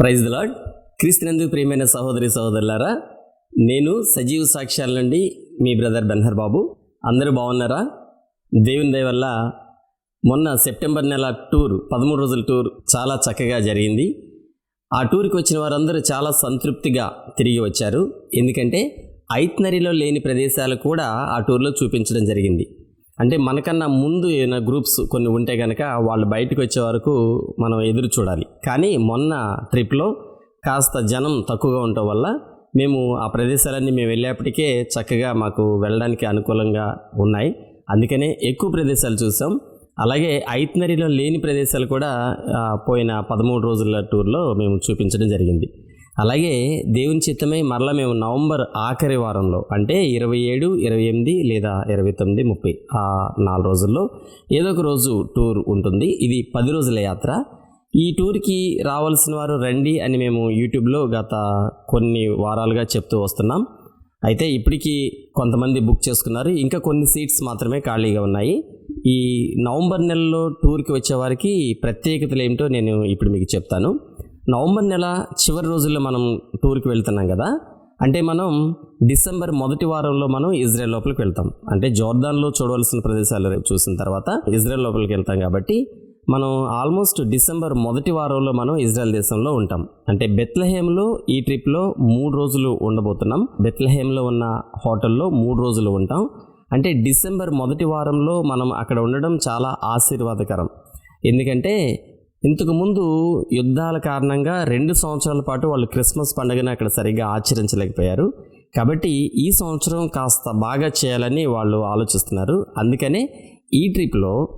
Praise lord క్రీస్తునందు ప్రియమైన సహోదరి సహోదరులారా నేను సజీవ సాక్ష్యాల నుండి మీ బ్రదర్ బెన్హర్ బాబు. అందరూ బాగున్నారా? దేవుని దయ వల్ల మొన్న సెప్టెంబర్ నెల టూర్ పదమూడు రోజుల టూర్ చాలా చక్కగా జరిగింది. ఆ టూర్కి వచ్చిన వారందరూ చాలా సంతృప్తిగా తిరిగి వచ్చారు. ఎందుకంటే ఐత్నరిలో లేని ప్రదేశాలు కూడా ఆ టూర్లో చూపించడం జరిగింది. అంటే మనకన్నా ముందు ఏమైనా గ్రూప్స్ కొన్ని ఉంటే కనుక వాళ్ళు బయటకు వచ్చే వరకు మనం ఎదురు చూడాలి. కానీ మొన్న ట్రిప్లో కాస్త జనం తక్కువగా ఉండటం వల్ల మేము ఆ ప్రదేశాలన్నీ మేము వెళ్ళేప్పటికే చక్కగా మాకు వెళ్ళడానికి అనుకూలంగా ఉన్నాయి. అందుకనే ఎక్కువ ప్రదేశాలు చూసాం. అలాగే ఐత్నరీలో లేని ప్రదేశాలు కూడా పోయిన పదమూడు రోజుల టూర్లో మేము చూపించడం జరిగింది. అలాగే దేవుని చిత్తమై మరలా మేము నవంబర్ ఆఖరి వారంలో అంటే ఇరవై ఏడు ఇరవై ఎనిమిది లేదా ఇరవై తొమ్మిది ముప్పై ఆ నాలుగు రోజుల్లో ఏదో ఒక రోజు టూర్ ఉంటుంది. ఇది పది రోజుల యాత్ర. ఈ టూర్కి రావాల్సిన వారు రండి అని మేము యూట్యూబ్లో గత కొన్ని వారాలుగా చెప్తూ వస్తున్నాం. అయితే ఇప్పటికీ కొంతమంది బుక్ చేసుకున్నారు. ఇంకా కొన్ని సీట్స్ మాత్రమే ఖాళీగా ఉన్నాయి. ఈ నవంబర్ నెలలో టూర్కి వచ్చేవారికి ప్రత్యేకతలు ఏమిటో నేను ఇప్పుడు మీకు చెప్తాను. నవంబర్ నెల చివరి రోజుల్లో మనం టూర్కి వెళ్తున్నాం కదా అంటే మనం డిసెంబర్ మొదటి వారంలో మనం ఇజ్రాయెల్ లోపలికి వెళ్తాం. అంటే జోర్దాన్లో చూడవలసిన ప్రదేశాలు రేపు చూసిన తర్వాత ఇజ్రాయెల్ లోపలికి వెళ్తాం కాబట్టి మనం ఆల్మోస్ట్ డిసెంబర్ మొదటి వారంలో మనం ఇజ్రాయెల్ దేశంలో ఉంటాం. అంటే బెత్లహేమ్లో ఈ ట్రిప్లో మూడు రోజులు ఉండబోతున్నాం. బెత్లహేమ్లో ఉన్న హోటల్లో మూడు రోజులు ఉంటాం. అంటే డిసెంబర్ మొదటి వారంలో మనం అక్కడ ఉండడం చాలా ఆశీర్వాదకరం. ఎందుకంటే ఇంతకు ముందు యుద్ధాల కారణంగా రెండు సంవత్సరాల పాటు వాళ్ళు క్రిస్మస్ పండుగను అక్కడ సరిగ్గా ఆచరించలేకపోయారు. కాబట్టి ఈ సంవత్సరం కాస్త బాగా చేయాలని వాళ్ళు ఆలోచిస్తున్నారు. అందుకనే ఈ ట్రిప్లో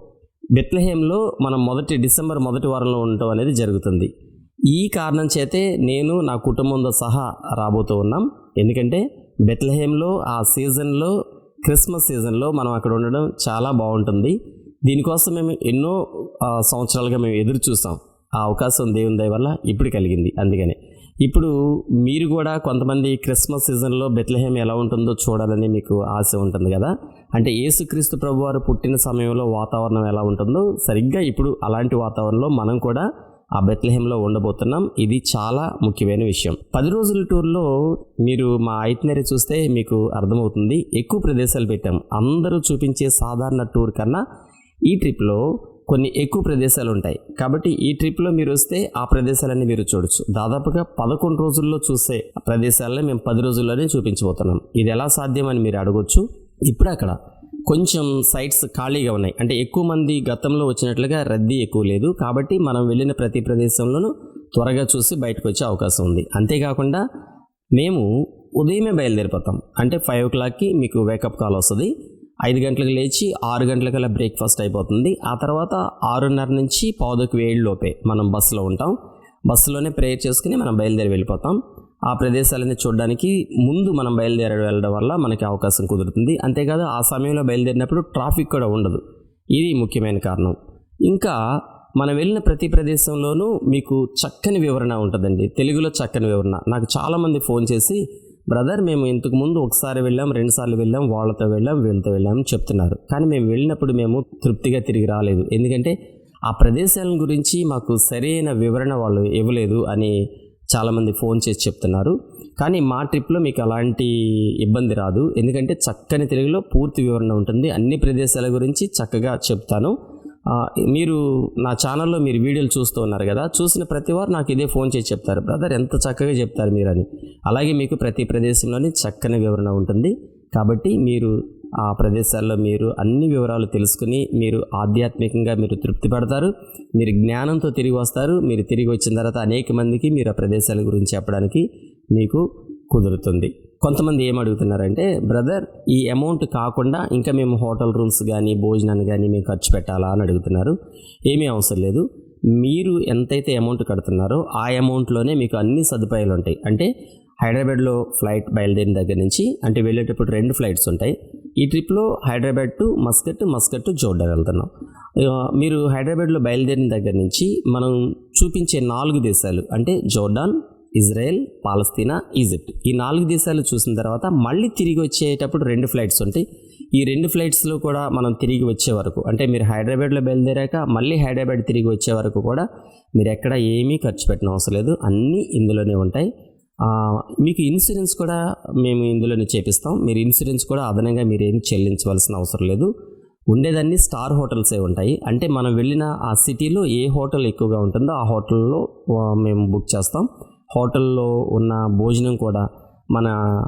బెత్లహేమ్లో మనం మొదటి డిసెంబర్ మొదటి వారంలో ఉండటం అనేది జరుగుతుంది. ఈ కారణం చేతే నేను నా కుటుంబంతో సహా రాబోతూ ఉన్నాం. ఎందుకంటే బెత్లహేమ్లో ఆ సీజన్లో క్రిస్మస్ సీజన్లో మనం అక్కడ ఉండడం చాలా బాగుంటుంది. దీనికోసం మేము ఎన్నో సంవత్సరాలుగా మేము ఎదురు చూస్తాం. ఆ అవకాశం దేవుని దయ వల్ల ఇప్పుడు కలిగింది అందుకనే. ఇప్పుడు మీరు కూడా కొంతమంది క్రిస్మస్ సీజన్లో బెత్లహేమ్ ఎలా ఉంటుందో చూడాలని మీకు ఆశ ఉంటుంది కదా? అంటే యేసుక్రీస్తు ప్రభు వారు పుట్టిన సమయంలో వాతావరణం ఎలా ఉంటుందో సరిగ్గా ఇప్పుడు అలాంటి వాతావరణంలో మనం కూడా ఆ బెత్లహేమ్లో ఉండబోతున్నాం. ఇది చాలా ముఖ్యమైన విషయం. పది రోజుల టూర్లో మీరు మా ఐట్నరీ చూస్తే మీకు అర్థమవుతుంది. ఎక్కువ ప్రదేశాలు పెట్టాం అందరూ చూపించే సాధారణ టూర్ కన్నా ఈ ట్రిప్లో కొన్ని ఎక్కువ ప్రదేశాలు ఉంటాయి కాబట్టి ఈ ట్రిప్లో మీరు వస్తే ఆ ప్రదేశాలన్నీ మీరు చూడొచ్చు. దాదాపుగా పదకొండు రోజుల్లో చూసే ప్రదేశాలని మేము పది రోజుల్లోనే చూపించబోతున్నాం. ఇది ఎలా సాధ్యమని మీరు అడగొచ్చు. ఇప్పుడు అక్కడ కొంచెం సైట్స్ ఖాళీగా ఉన్నాయి. అంటే ఎక్కువ మంది గతంలో వచ్చినట్లుగా రద్దీ ఎక్కువ లేదు. కాబట్టి మనం వెళ్ళిన ప్రతి ప్రదేశంలోనూ త్వరగా చూసి బయటకు వచ్చే అవకాశం ఉంది. అంతేకాకుండా మేము ఉదయమే బయలుదేరిపోతాం. అంటే ఫైవ్ ఓ క్లాక్కి మీకు వేకప్ కాల్ వస్తుంది. ఐదు గంటలకు లేచి ఆరు గంటలకల్లా బ్రేక్ఫాస్ట్ అయిపోతుంది. ఆ తర్వాత ఆరున్నర నుంచి పావుదకు వేళ్ళు లోపే మనం బస్సులో ఉంటాం. బస్సులోనే ప్రేయర్ చేసుకుని మనం బయలుదేరి వెళ్ళిపోతాం. ఆ ప్రదేశాలని చూడడానికి ముందు మనం బయలుదేరి వెళ్ళడం వల్ల మనకి అవకాశం కుదురుతుంది. అంతేకాదు ఆ సమయంలో బయలుదేరినప్పుడు ట్రాఫిక్ కూడా ఉండదు. ఇది ముఖ్యమైన కారణం. ఇంకా మనం వెళ్ళిన ప్రతి ప్రదేశంలోనూ మీకు చక్కని వివరణ ఉంటుందండి. తెలుగులో చక్కని వివరణ. నాకు చాలామంది ఫోన్ చేసి బ్రదర్ మేము ఇంతకు ముందు ఒకసారి వెళ్ళాం రెండుసార్లు వెళ్ళాం వాళ్ళతో వెళ్ళాం వీళ్ళతో వెళ్ళాం చెప్తున్నారు. కానీ మేము వెళ్ళినప్పుడు మేము తృప్తిగా తిరిగి రాలేదు. ఎందుకంటే ఆ ప్రదేశాల గురించి మాకు సరైన వివరణ వాళ్ళు ఇవ్వలేదు అని చాలామంది ఫోన్ చేసి చెప్తున్నారు. కానీ మా ట్రిప్లో మీకు అలాంటి ఇబ్బంది రాదు. ఎందుకంటే చక్కని తెలుగులో పూర్తి వివరణ ఉంటుంది. అన్ని ప్రదేశాల గురించి చక్కగా చెప్తాను. మీరు నా ఛానల్లో మీరు వీడియోలు చూస్తూ ఉన్నారు కదా చూసిన ప్రతి వారు నాకు ఇదే ఫోన్ చేసి చెప్తారు. బ్రదర్ ఎంత చక్కగా చెప్తారు మీరు అని అలాగే మీకు ప్రతి ప్రదేశంలోని చక్కని వివరణ ఉంటుంది. కాబట్టి మీరు ఆ ప్రదేశాల్లో మీరు అన్ని వివరాలు తెలుసుకుని మీరు ఆధ్యాత్మికంగా మీరు తృప్తి పడతారు. మీరు జ్ఞానంతో తిరిగి వస్తారు. మీరు తిరిగి వచ్చిన తర్వాత అనేక మందికి మీరు ఆ ప్రదేశాల గురించి చెప్పడానికి మీకు కుదురుతుంది. కొంతమంది ఏం అడుగుతున్నారంటే బ్రదర్ ఈ అమౌంట్ కాకుండా ఇంకా మేము హోటల్ రూమ్స్ కానీ భోజనాన్ని కానీ మేము ఖర్చు పెట్టాలా? అని అడుగుతున్నారు. ఏమీ అవసరం లేదు. మీరు ఎంతైతే అమౌంట్ కడుతున్నారో ఆ అమౌంట్లోనే మీకు అన్ని సదుపాయాలు ఉంటాయి. అంటే హైదరాబాద్లో ఫ్లైట్ బయలుదేరిన దగ్గర నుంచి అంటే వెళ్ళేటప్పుడు రెండు ఫ్లైట్స్ ఉంటాయి. ఈ ట్రిప్లో Hyderabad to Muscat Muscat to Jordan వెళ్తున్నాం. మీరు హైదరాబాద్లో బయలుదేరిన దగ్గర నుంచి మనం చూపించే నాలుగు దేశాలు అంటే జోర్డాన్ ఇజ్రాయెల్ పాలస్తీనా ఈజిప్ట్. ఈ నాలుగు దేశాలు చూసిన తర్వాత మళ్ళీ తిరిగి వచ్చేటప్పుడు రెండు ఫ్లైట్స్ ఉంటాయి. ఈ రెండు ఫ్లైట్స్లో కూడా మనం తిరిగి వచ్చే వరకు అంటే మీరు హైదరాబాద్లో బయలుదేరాక మళ్ళీ హైదరాబాద్ తిరిగి వచ్చే వరకు కూడా మీరు ఎక్కడ ఏమీ ఖర్చు పెట్టిన అవసరం లేదు. అన్నీ ఇందులోనే ఉంటాయి. మీకు ఇన్సూరెన్స్ కూడా మేము ఇందులోనే చేపిస్తాం. మీరు ఇన్సూరెన్స్ కూడా అదనంగా మీరు ఏమి చెల్లించవలసిన అవసరం లేదు. ఉండేదాన్ని స్టార్ హోటల్సే ఉంటాయి. అంటే మనం వెళ్ళిన ఆ సిటీలో ఏ హోటల్ ఎక్కువగా ఉంటుందో ఆ హోటల్లో మేము బుక్ చేస్తాం. హోటల్లో ఉన్న భోజనం కూడా మన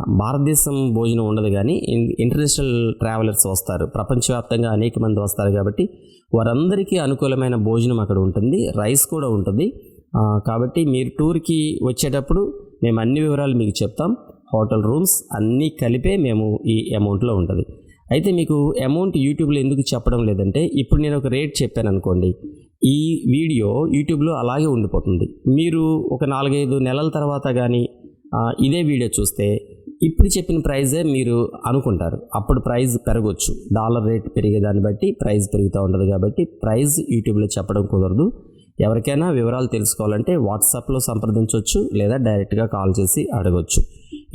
భారతదేశం భోజనం ఉండదు కానీ ఇన్- ఇంటర్నేషనల్ ట్రావెలర్స్ వస్తారు. ప్రపంచవ్యాప్తంగా అనేక మంది వస్తారు కాబట్టి వారందరికీ అనుకూలమైన భోజనం అక్కడ ఉంటుంది. రైస్ కూడా ఉంటుంది. కాబట్టి మీరు టూర్కి వచ్చేటప్పుడు మేము అన్ని వివరాలు మీకు చెప్తాం. హోటల్ రూమ్స్ అన్నీ కలిపే మేము ఈ అమౌంట్లో ఉంటుంది. అయితే మీకు అమౌంట్ యూట్యూబ్లో ఎందుకు చెప్పడం లేదంటే ఇప్పుడు నేను ఒక రేట్ చెప్పాను అనుకోండి. ఈ వీడియో యూట్యూబ్లో అలాగే ఉండిపోతుంది. మీరు ఒక నాలుగైదు నెలల తర్వాత కానీ ఇదే వీడియో చూస్తే ఇప్పుడు చెప్పిన ప్రైజే మీరు అనుకుంటారు. అప్పుడు ప్రైజ్ పెరగవచ్చు డాలర్ రేట్ పెరిగేదాన్ని బట్టి ప్రైజ్ పెరుగుతూ ఉండదు కాబట్టి ప్రైజ్ యూట్యూబ్లో చెప్పడం కుదరదు. ఎవరికైనా వివరాలు తెలుసుకోవాలంటే వాట్సాప్లో సంప్రదించవచ్చు లేదా డైరెక్ట్గా కాల్ చేసి అడగవచ్చు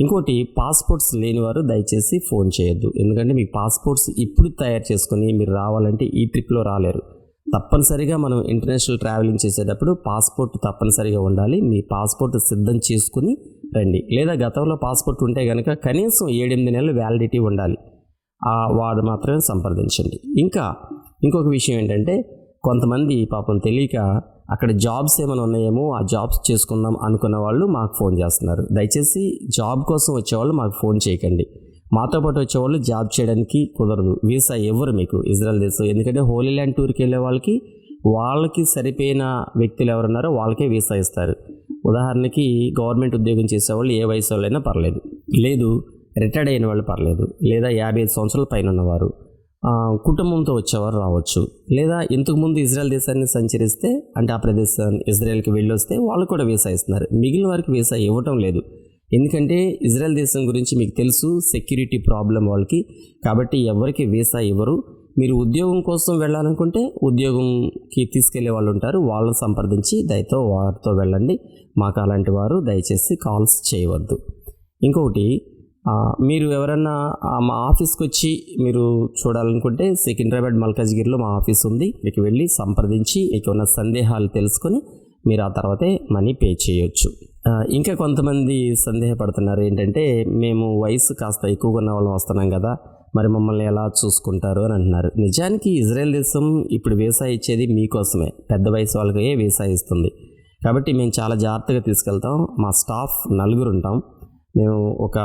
ఇంకోటి పాస్పోర్ట్స్ లేనివారు దయచేసి ఫోన్ చేయొద్దు. ఎందుకంటే మీకు పాస్పోర్ట్స్ ఇప్పుడు తయారు చేసుకుని మీరు రావాలంటే ఈ ట్రిప్లో రాలేరు. తప్పనిసరిగా మనం ఇంటర్నేషనల్ ట్రావెలింగ్ చేసేటప్పుడు పాస్పోర్ట్ తప్పనిసరిగా ఉండాలి. మీ పాస్పోర్ట్ సిద్ధం చేసుకుని రండి. లేదా గతంలో పాస్పోర్ట్ ఉంటే కనుక కనీసం ఏడెనిమిది నెలలు వ్యాలిడిటీ ఉండాలి. ఆ వాడు మాత్రమే సంప్రదించండి. ఇంకా ఇంకొక విషయం ఏంటంటే కొంతమంది పాపం తెలియక అక్కడ జాబ్స్ ఏమైనా ఉన్నాయేమో ఆ జాబ్స్ చేసుకుందాం అనుకున్న వాళ్ళు మాకు ఫోన్ చేస్తున్నారు. దయచేసి జాబ్ కోసం వచ్చేవాళ్ళు మాకు ఫోన్ చేయకండి. మాతో పాటు వచ్చేవాళ్ళు జాబ్ చేయడానికి కుదరదు. వీసా ఎవరు మీకు ఇజ్రాయల్ దేశం. ఎందుకంటే హోలీ ల్యాండ్ టూర్కి వెళ్ళే వాళ్ళకి వాళ్ళకి సరిపోయిన వ్యక్తులు ఎవరున్నారో వాళ్ళకే వీసా ఇస్తారు. ఉదాహరణకి గవర్నమెంట్ ఉద్యోగం చేసేవాళ్ళు ఏ వయసు వాళ్ళైనా పర్లేదు. లేదు రిటైర్డ్ అయిన వాళ్ళు పర్లేదు. లేదా యాభై ఐదు సంవత్సరాల పైన ఉన్నవారు. కుటుంబంతో వచ్చేవారు రావచ్చు. లేదా ఇంతకుముందు ఇజ్రాయెల్ దేశాన్ని సంచరిస్తే అంటే ఆ ప్రదేశాన్ని ఇజ్రాయెల్కి వెళ్ళొస్తే వాళ్ళు కూడా వీసా ఇస్తున్నారు. మిగిలిన వారికి వీసా ఇవ్వటం లేదు. ఎందుకంటే ఇజ్రాయెల్ దేశం గురించి మీకు తెలుసు సెక్యూరిటీ ప్రాబ్లం వాళ్ళకి. కాబట్టి ఎవరికి వీసా ఇవ్వరు. మీరు ఉద్యోగం కోసం వెళ్ళాలనుకుంటే ఉద్యోగంకి తీసుకెళ్ళే వాళ్ళు ఉంటారు. వాళ్ళని సంప్రదించి దయతో వారితో వెళ్ళండి. మాకు అలాంటి వారు దయచేసి కాల్స్ చేయవద్దు. ఇంకొకటి మీరు ఎవరన్నా మా ఆఫీస్కి వచ్చి మీరు చూడాలనుకుంటే సికింద్రాబాద్ మల్కాజ్గిరిలో మా ఆఫీస్ ఉంది. మీకు వెళ్ళి సంప్రదించి మీకు ఉన్న సందేహాలు తెలుసుకొని మీరు ఆ తర్వాతే మనీ పే చేయొచ్చు. ఇంకా కొంతమంది సందేహపడుతున్నారు ఏంటంటే మేము వయసు కాస్త ఎక్కువగా ఉన్న వాళ్ళం వస్తున్నాం కదా మరి మమ్మల్ని ఎలా చూసుకుంటారు అని అంటున్నారు. నిజానికి ఇజ్రాయెల్ దేశం ఇప్పుడు వీసా ఇచ్చేది మీకోసమే పెద్ద వయసు వాళ్ళకే వీసా ఇస్తుంది. కాబట్టి మేము చాలా జాగ్రత్తగా తీసుకెళ్తాం. మా స్టాఫ్ నలుగురు ఉంటాం. మేము ఒక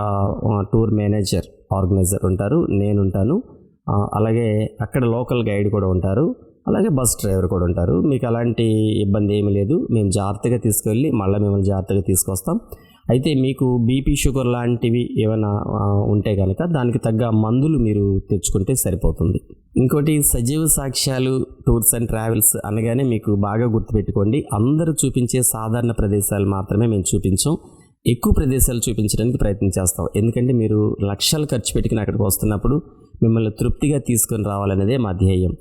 టూర్ మేనేజర్ ఆర్గనైజర్ ఉంటారు. నేను ఉంటాను. అలాగే అక్కడ లోకల్ గైడ్ కూడా ఉంటారు. అలాగే బస్ డ్రైవర్ కూడా ఉంటారు. మీకు అలాంటి ఇబ్బంది ఏమీ లేదు. మేము జాగ్రత్తగా తీసుకెళ్ళి మళ్ళీ మిమ్మల్ని జాగ్రత్తగా తీసుకొస్తాం. అయితే మీకు బీపీ షుగర్ లాంటివి ఏమైనా ఉంటే కనుక దానికి తగ్గ మందులు మీరు తెచ్చుకుంటే సరిపోతుంది. ఇంకోటి సజీవ సాక్ష్యాలు టూర్స్ అండ్ ట్రావెల్స్ అనగానే మీకు బాగా గుర్తుపెట్టుకోండి. అందరూ చూపించే సాధారణ ప్రదేశాలు మాత్రమే మేము చూపించాం. ఎక్కువ ప్రదేశాలు చూపించడానికి ప్రయత్నం చేస్తాం. ఎందుకంటే మీరు లక్షలు ఖర్చు పెట్టుకుని అక్కడికి వస్తున్నప్పుడు మిమ్మల్ని తృప్తిగా తీసుకొని రావాలనేదే మా ధ్యేయం.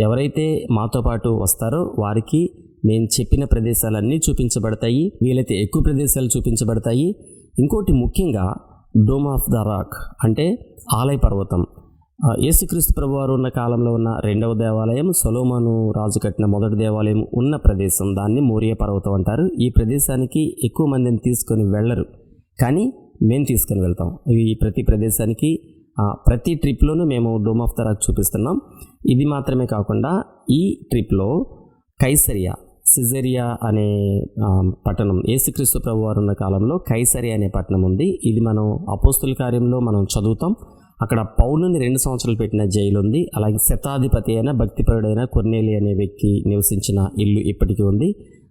ఎవరైతే మాతో పాటు వస్తారో వారికి మేము చెప్పిన ప్రదేశాలన్నీ చూపించబడతాయి వీలైతే ఎక్కువ ప్రదేశాలు చూపించబడతాయి. ఇంకోటి ముఖ్యంగా డోమ్ ఆఫ్ ద రాక్ అంటే ఆలయ పర్వతం. ఆ, యేసుక్రీస్తు ప్రభువారు ఉన్న కాలంలో ఉన్న రెండవ దేవాలయం సొలోమాను రాజు కట్టిన మొదటి దేవాలయం ఉన్న ప్రదేశం. దాన్ని మోరియా పర్వతం అంటారు. ఈ ప్రదేశానికి ఎక్కువ మందిని తీసుకొని వెళ్ళరు. కానీ మేము తీసుకొని వెళ్తాం. ఈ ప్రతి ప్రదేశానికి ప్రతి ట్రిప్లోనూ మేము డోమ్ ఆఫ్ ద రాక్ చూపిస్తున్నాం. ఇది మాత్రమే కాకుండా ఈ ట్రిప్లో కైసరియా సిజరియా అనే పట్టణం ఏసుక్రీస్తు ప్రభు వారు ఉన్న కాలంలో కైసరియా అనే పట్టణం ఉంది. ఇది మనం అపోస్తుల కార్యంలో మనం చదువుతాం. అక్కడ పౌలుని రెండు సంవత్సరాలు పెట్టిన జైలు ఉంది. అలాగే శతాధిపతి అయిన భక్తిపరుడైన కొన్నేలి అనే వ్యక్తి నివసించిన ఇల్లు ఇప్పటికీ ఉంది.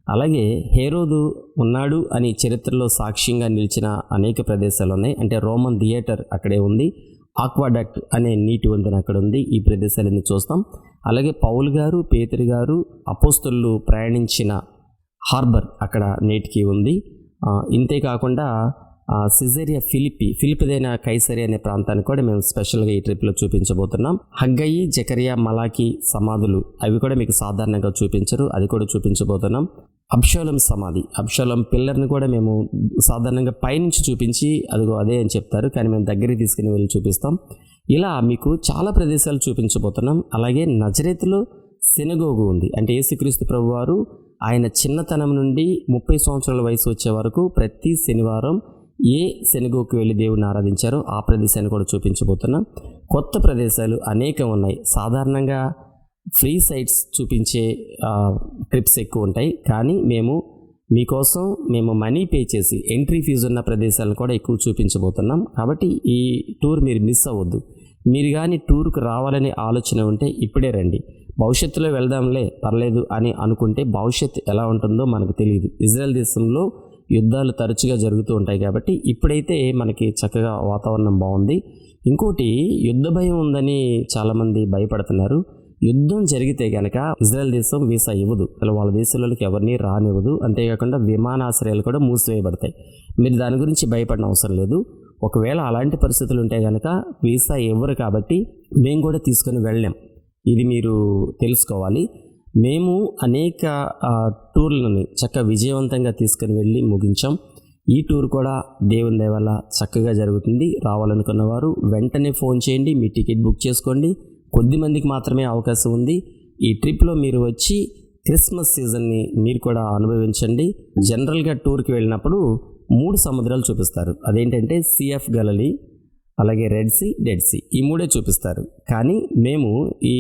అలాగే హేరోదు ఉన్నాడు అని చరిత్రలో సాక్ష్యంగా నిలిచిన అనేక ప్రదేశాలు ఉన్నాయి. అంటే రోమన్ థియేటర్ అక్కడే ఉంది. ఆక్వాడక్ట్ అనే నీటి వంతెన అక్కడ ఉంది ఈ ప్రదేశాలన్నీ చూస్తాం. అలాగే పౌల్ గారు పేతురు గారు అపోస్తులు ప్రయాణించిన హార్బర్ అక్కడ నేటికి ఉంది. ఇంతే కాకుండా సిజేరియా ఫిలిపి ఫిలిపిదైన కైసరి అనే ప్రాంతాన్ని కూడా మేము స్పెషల్గా ఈ ట్రిప్లో చూపించబోతున్నాం. హగ్గయి జకరియా మలాకి సమాధులు అవి కూడా మీకు సాధారణంగా చూపించరు. అది కూడా చూపించబోతున్నాం. అబ్షోలం సమాధి. అబ్షోలం పిల్లర్ని కూడా మేము సాధారణంగా పైనుంచి చూపించి అదిగో అదే అని చెప్తారు. కానీ మేము దగ్గరికి తీసుకుని వెళ్ళి చూపిస్తాం. ఇలా మీకు చాలా ప్రదేశాలు చూపించబోతున్నాం. అలాగే నజరేతులో సినగోగు ఉంది. అంటే యేసుక్రీస్తు ప్రభు వారు ఆయన చిన్నతనం నుండి ముప్పై సంవత్సరాల వయసు వచ్చే వరకు ప్రతి శనివారం ఏ శనిగోకు వెళ్ళి దేవుని ఆరాధించారో ఆ ప్రదేశాన్ని కూడా చూపించబోతున్నాం. కొత్త ప్రదేశాలు అనేకం ఉన్నాయి. సాధారణంగా ఫ్రీ సైట్స్ చూపించే ట్రిప్స్ ఎక్కువ ఉంటాయి. కానీ మేము మీకోసం మేము మనీ పే చేసి ఎంట్రీ ఫీజు ఉన్న ప్రదేశాలను కూడా ఎక్కువ చూపించబోతున్నాం. కాబట్టి ఈ టూర్ మీరు మిస్ అవ్వద్దు. మీరు కానీ టూర్కు రావాలనే ఆలోచన ఉంటే ఇప్పుడే రండి. భవిష్యత్తులో వెళ్దాంలే పర్లేదు అని అనుకుంటే భవిష్యత్తు ఎలా ఉంటుందో మనకు తెలియదు. ఇజ్రాయెల్ దేశంలో యుద్ధాలు తరచుగా జరుగుతూ ఉంటాయి కాబట్టి ఇప్పుడైతే మనకి చక్కగా వాతావరణం బాగుంది. ఇంకోటి యుద్ధ భయం ఉందని చాలామంది భయపడుతున్నారు. యుద్ధం జరిగితే గనక ఇజ్రాయెల్ దేశం వీసా ఇవ్వదు. అలా వాళ్ళ దేశంలోకి ఎవరిని రానివ్వదు. అంతేకాకుండా విమానాశ్రయాలు కూడా మూసివేయబడతాయి. మీరు దాని గురించి భయపడిన అవసరం లేదు. ఒకవేళ అలాంటి పరిస్థితులు ఉంటే కనుక వీసా ఇవ్వరు కాబట్టి మేము కూడా తీసుకొని వెళ్ళాం. ఇది మీరు తెలుసుకోవాలి. మేము అనేక టూర్లను చక్కగా విజయవంతంగా తీసుకొని వెళ్ళి ముగించాం. ఈ టూర్ కూడా దేవుని దయ వల్ల చక్కగా జరుగుతుంది. రావాలనుకున్న వారు వెంటనే ఫోన్ చేయండి. మీ టికెట్ బుక్ చేసుకోండి. కొద్ది మందికి మాత్రమే అవకాశం ఉంది. ఈ ట్రిప్లో మీరు వచ్చి క్రిస్మస్ సీజన్ని మీరు కూడా అనుభవించండి. జనరల్గా టూర్కి వెళ్ళినప్పుడు మూడు సముద్రాలు చూపిస్తారు. అదేంటంటే సిఎఫ్ గలలి అలాగే రెడ్ సీ డెడ్ సీ. ఈ మూడే చూపిస్తారు. కానీ మేము ఈ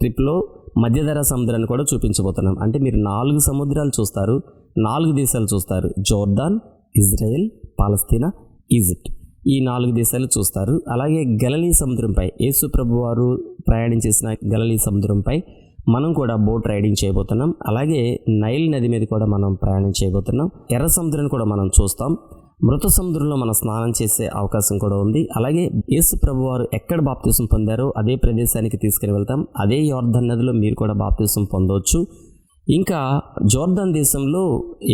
ట్రిప్లో మధ్యధరా సముద్రాన్ని కూడా చూపించబోతున్నాం. అంటే మీరు నాలుగు సముద్రాలు చూస్తారు. నాలుగు దేశాలు చూస్తారు. Jordan Israel Palestine Egypt. ఈ నాలుగు దేశాలు చూస్తారు. అలాగే గలలీ సముద్రంపై యేసు ప్రభు వారు ప్రయాణం చేసిన గలలీ సముద్రంపై మనం కూడా బోట్ రైడింగ్ చేయబోతున్నాం. అలాగే నైల్ నది మీద కూడా మనం ప్రయాణం చేయబోతున్నాం. ఎర్ర సముద్రాన్ని కూడా మనం చూస్తాం. మృత సముద్రంలో మనం స్నానం చేసే అవకాశం కూడా ఉంది. అలాగే యేసు ప్రభు వారు ఎక్కడ బాప్తీసం పొందారో అదే ప్రదేశానికి తీసుకుని వెళ్తాం. అదే యోర్ధన్ నదిలో మీరు కూడా బాప్తీసం పొందవచ్చు ఇంకా జోర్దాన్ దేశంలో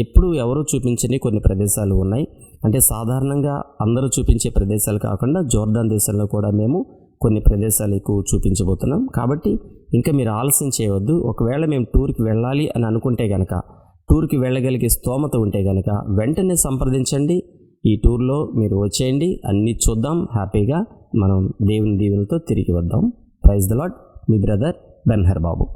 ఎప్పుడు ఎవరు చూపించని కొన్ని ప్రదేశాలు ఉన్నాయి. అంటే సాధారణంగా అందరూ చూపించే ప్రదేశాలు కాకుండా జోర్దాన్ దేశంలో కూడా మేము కొన్ని ప్రదేశాలు ఎక్కువ చూపించబోతున్నాం. కాబట్టి ఇంకా మీరు ఆలస్యం చేయవద్దు. ఒకవేళ మేము టూర్కి వెళ్ళాలి అని అనుకుంటే గనక టూర్కి వెళ్ళగలిగే స్తోమత ఉంటే గనక వెంటనే సంప్రదించండి. ఈ టూర్లో మీరు వచ్చేయండి. అన్నీ చూద్దాం. హ్యాపీగా మనం దేవుని దీవెనతో తిరిగి వద్దాం. ప్రైజ్ ద లాట్ మీ బ్రదర్ బెన్హర్ బాబు